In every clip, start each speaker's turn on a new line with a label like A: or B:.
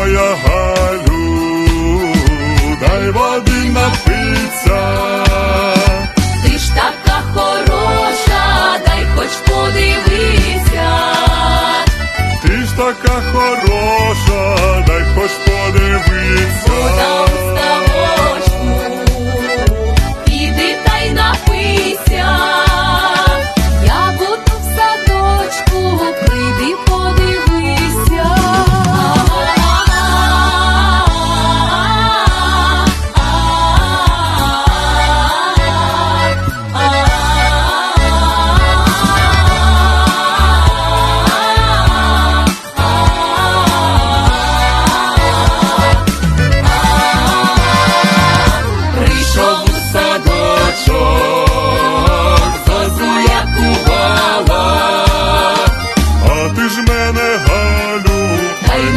A: моя Галю, дай води напиться.
B: Ти ж така хороша, дай хоч подивися.
A: Ти ж така хороша, дай хоч подивися.
B: У ставочку,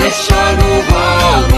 B: не шанували.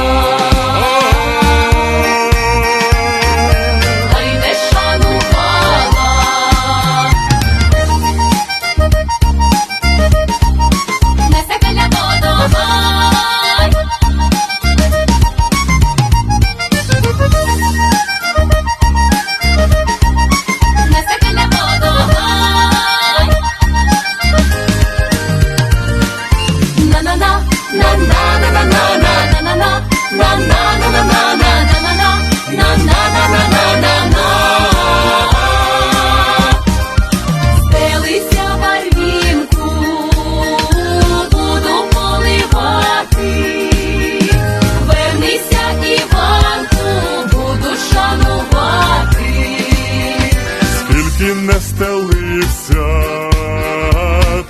B: І не стелився,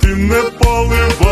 B: ти не поливав.